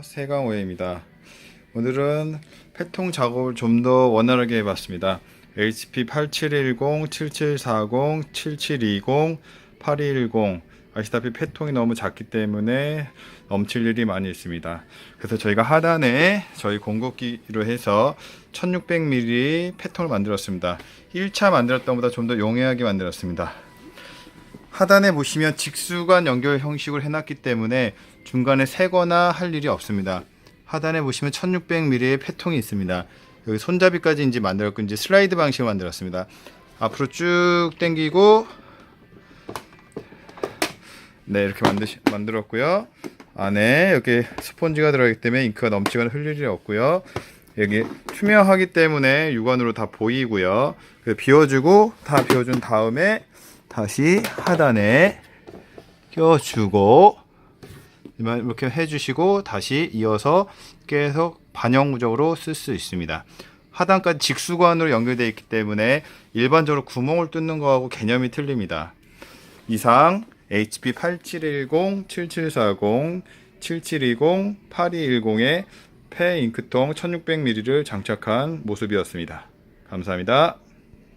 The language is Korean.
세강호입니다. 오늘은 패통 작업을 좀 더 원활하게 해봤습니다. HP 8710, 7740, 7720, 8210 아시다시피 패통이 너무 작기 때문에 넘칠 일이 많이 있습니다. 그래서 저희가 하단에 저희 공급기로 해서 1600mm 패통을 만들었습니다. 1차 만들었던 것보다 좀 더 용이하게 만들었습니다. 하단에 보시면 직수관 연결 형식으로 해놨기 때문에 중간에 세거나 할 일이 없습니다. 하단에 보시면 1600mm의 패통이 있습니다. 여기 손잡이까지 이제 만들었고 이제 슬라이드 방식으로 만들었습니다. 앞으로 쭉 당기고 네 이렇게 만드 만들었고요. 안에 여기 스펀지가 들어가기 때문에 잉크가 넘치거나 흘릴 일이 없고요. 여기 투명하기 때문에 육안으로 다 보이고요. 그 비워주고 다 비워준 다음에 다시 하단에 껴주고 이렇게 해주시고 다시 이어서 계속 반영구적으로 쓸 수 있습니다. 하단까지 직수관으로 연결되어 있기 때문에 일반적으로 구멍을 뚫는 거하고 개념이 틀립니다. 이상 HP 8710, 7740, 7720, 8210의 폐 잉크통 1600ml를 장착한 모습이었습니다. 감사합니다.